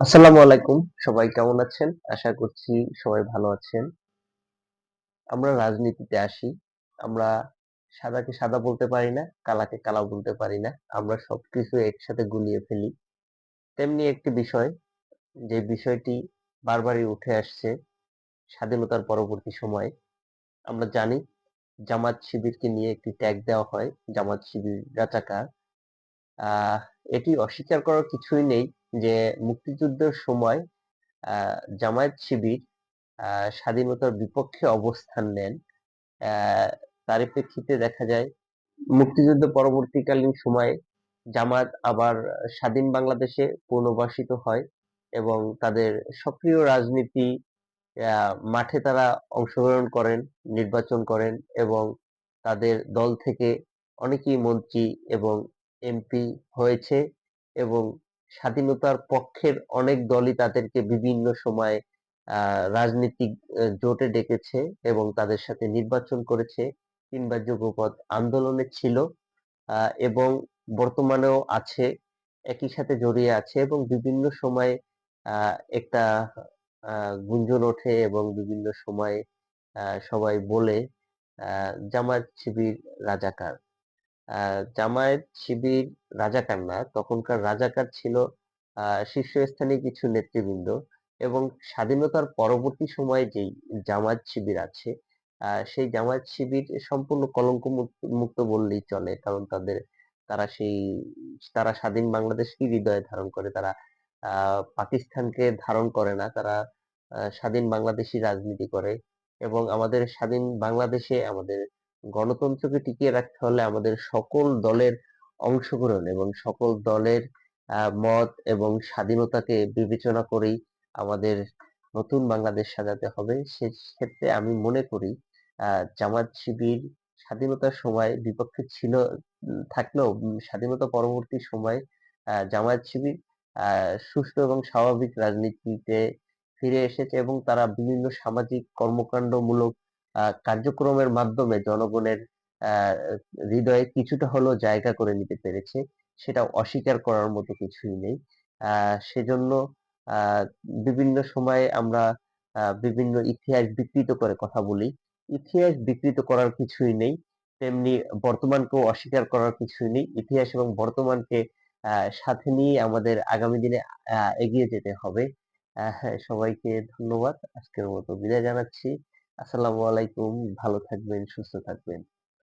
আসসালামু আলাইকুম, সবাই কেমন আছেন? আশা করছি সবাই ভালো আছেন। আমরা রাজনীতিতে আসি। আমরা সাদাকে সাদা বলতে পারি না, কালাকে কালা বলতে পারি না। আমরা সবকিছু একসাথে গুলিয়ে ফেলি। তেমনি একটি বিষয়, যে বিষয়টি বারবারই উঠে আসছে স্বাধীনতার পরবর্তী সময়ে। আমরা জানি জামাত শিবিরকে নিয়ে একটি ট্যাগ দেওয়া হয়, জামাত শিবির রাজাকার। আহ, এটি অস্বীকার করার কিছুই নেই। যে মুক্তিযুদ্ধের সময় জামায়াত শিবির স্বাধীনতার বিপক্ষে অবস্থান নেন। তারই প্রেক্ষিতে দেখা যায়, মুক্তিযুদ্ধ পরবর্তীকালীন সময়ে জামাত আবার স্বাধীন বাংলাদেশে পুনর্বাসিত হয় এবং তাদের সক্রিয় রাজনীতি মাঠে তারা অংশগ্রহণ করেন, নির্বাচন করেন এবং তাদের দল থেকে অনেকেই মন্ত্রী এবং এমপি হয়েছে এবং স্বাধীনতার পক্ষের অনেক দলই তাদেরকে বিভিন্ন সময় রাজনীতিক জোটে ডেকেছে এবং তাদের সাথে নির্বাচন করেছে। কিংবা যুগপৎ আন্দোলনে ছিল এবং বর্তমানেও আছে, একই সাথে জড়িয়ে আছে এবং বিভিন্ন সময়ে একটা গুঞ্জন ওঠে এবং বিভিন্ন সময়ে সবাই বলে জামায়াত শিবির রাজাকার। জামায়াত শিবির রাজাকার না। তখনকার রাজাকার ছিল শীর্ষস্থানীয় কিছু নেতৃবৃন্দ এবং স্বাধীনতার পরবর্তী সময়ে যেই জামায়াত শিবির আছে সেই জামায়াত শিবির সম্পূর্ণ কলঙ্ক মুক্ত বললেই চলে। কারণ তাদের তারা সেই তারা স্বাধীন বাংলাদেশকে হৃদয়ে ধারণ করে। তারা আহ, পাকিস্তানকে ধারণ করে না। তারা স্বাধীন বাংলাদেশী রাজনীতি করে এবং আমাদের স্বাধীন বাংলাদেশে আমাদের গণতন্ত্রকে টিকিয়ে রাখতে হলে আমাদের সকল দলের অংশগ্রহণ এবং সকল দলের মত এবং স্বাধীনতাকে বিবেচনা করেই আমাদের নতুন বাংলাদেশ সাজাতে হবে। সেক্ষেত্রে আমি মনে করি জামাত শিবির স্বাধীনতার সময় বিপক্ষে ছিল থাকলেও স্বাধীনতা পরবর্তী সময়ে জামায়াত শিবির সুষ্ঠু এবং স্বাভাবিক রাজনীতিতে ফিরে এসেছে এবং তারা বিভিন্ন সামাজিক কর্মকাণ্ডমূলক কার্যক্রমের মাধ্যমে জনগণের হৃদয়ে কিছুটা হলেও জায়গা করে নিতে পেরেছে সেটা অস্বীকার করার মতো কিছুই নেই। সেজন্য বিভিন্ন সময়ে আমরা বিভিন্ন ইতিহাস বিকৃত করে কথা বলি। ইতিহাস বিকৃত করার কিছুই নেই তেমনি বর্তমানকেও অস্বীকার করার কিছুই নেই। ইতিহাস এবং বর্তমানকে সাথে নিয়ে আমাদের আগামী দিনে এগিয়ে যেতে হবে। হ্যাঁ, সবাইকে ধন্যবাদ। আজকের মতো বিদায় জানাচ্ছি। আসসালামু আলাইকুম ভালো থাকবেন সুস্থ থাকবেন।